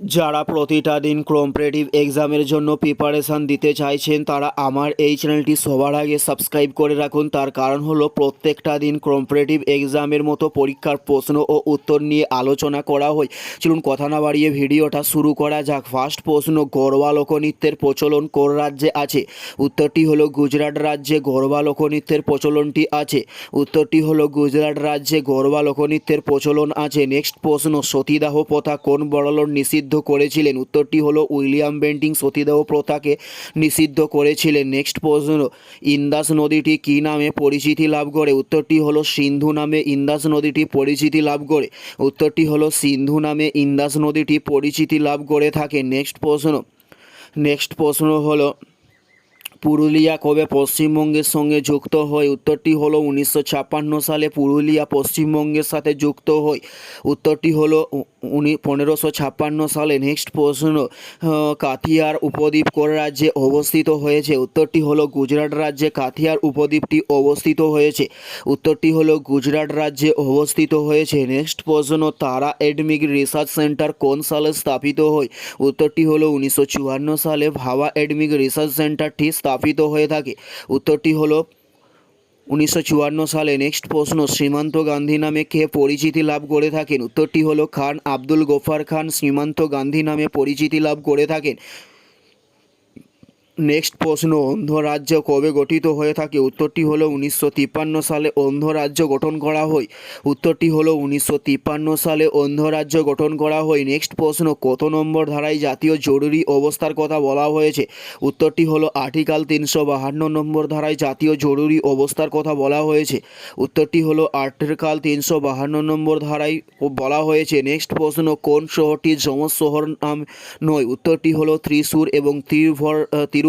যারা প্রতিটা দিন কম্পারেটিভ এক্সামের জন্য প্রিপারেশান দিতে চাইছেন, তারা আমার এই চ্যানেলটি সবার আগে সাবস্ক্রাইব করে রাখুন। তার কারণ হলো, প্রত্যেকটা দিন কম্পারেটিভ এক্সামের মতো পরীক্ষার প্রশ্ন ও উত্তর নিয়ে আলোচনা করা হয়। চলুন কথা না বাড়িয়ে ভিডিওটা শুরু করা যাক। ফার্স্ট প্রশ্ন গরবা লোকনৃত্যের প্রচলন কোন রাজ্যে আছে? উত্তরটি হলো, গুজরাট রাজ্যে গরবা লোকনৃত্যের প্রচলনটি আছে। উত্তরটি হলো, গুজরাট রাজ্যে গরবা লোকনৃত্যের প্রচলন আছে। নেক্সট প্রশ্ন, সতীদাহ প্রথা কোন বড়লোর নিষিদ্ধ করেছিলেন। উত্তরটি হলো উইলিয়াম বেন্টিং সতীদাহ প্রথাকে নিষিদ্ধ করেছিলেন। নেক্সট প্রশ্ন, ইন্দাস নদীটি কি নামে পরিচিতি লাভ করে? উত্তরটি হলো সিন্ধু নামে ইন্দাস নদীটি পরিচিতি লাভ করে। উত্তরটি হলো সিন্ধু নামে ইন্দাস নদীটি পরিচিতি লাভ করে থাকে। নেক্সট প্রশ্ন নেক্সট প্রশ্ন হলো পুরুলিয়া কবে পশ্চিমবঙ্গের সঙ্গে যুক্ত হয়? উত্তরটি হলো উনিশশো ছাপ্পান্ন সালে পুরুলিয়া পশ্চিমবঙ্গের সাথে যুক্ত হয় উত্তরটি হলো উনি পনেরোশো ছাপ্পান্ন সালে নেক্সট প্রশ্ন কাথিয়ার উপদ্বীপ কোন রাজ্যে অবস্থিত হয়েছে? উত্তরটি হলো গুজরাট রাজ্যে কাথিয়ার উপদ্বীপটি অবস্থিত হয়েছে। উত্তরটি হলো গুজরাট রাজ্যে অবস্থিত হয়েছে। নেক্সট প্রশ্ন, তারা এডমিক রিসার্চ সেন্টার কোন সালে স্থাপিত হয়? উত্তরটি হলো উনিশশো চুয়ান্ন সালে ভাবা এডমিক রিসার্চ সেন্টারটি স্থাপিত হয়ে থাকে। উত্তরটি হলো উনিশশো চুয়ান্ন সালে নেক্সট প্রশ্ন, শ্রীমন্ত গান্ধী নামে কে পরিচিতি লাভ করে থাকেন? উত্তরটি হলো খান আব্দুল গোফার খান, শ্রীমন্ত গান্ধী নামে পরিচিতি লাভ করে থাকেন। নেক্সট প্রশ্ন অন্ধ রাজ্য কবে গঠিত হয়ে থাকে? উত্তরটি হলো উনিশশো তিপ্পান্ন সালে অন্ধ রাজ্য গঠন করা হয়। উত্তরটি হলো উনিশশো তিপ্পান্ন সালে অন্ধ রাজ্য গঠন করা হয়। নেক্সট প্রশ্ন কত নম্বর ধারায় জাতীয় জরুরি অবস্থার কথা বলা হয়েছে? উত্তরটি হলো আর্টিকাল তিনশো বাহান্ন নম্বর ধারায় জাতীয় জরুরি অবস্থার কথা বলা হয়েছে। উত্তরটি হলো আর্টিকাল তিনশো বাহান্ন নম্বর ধারায় বলা হয়েছে। নেক্সট প্রশ্ন কোন শহরটি যমজ শহর নাম নয়? উত্তরটি হলো ত্রিশূর এবং তিরুভর আহ,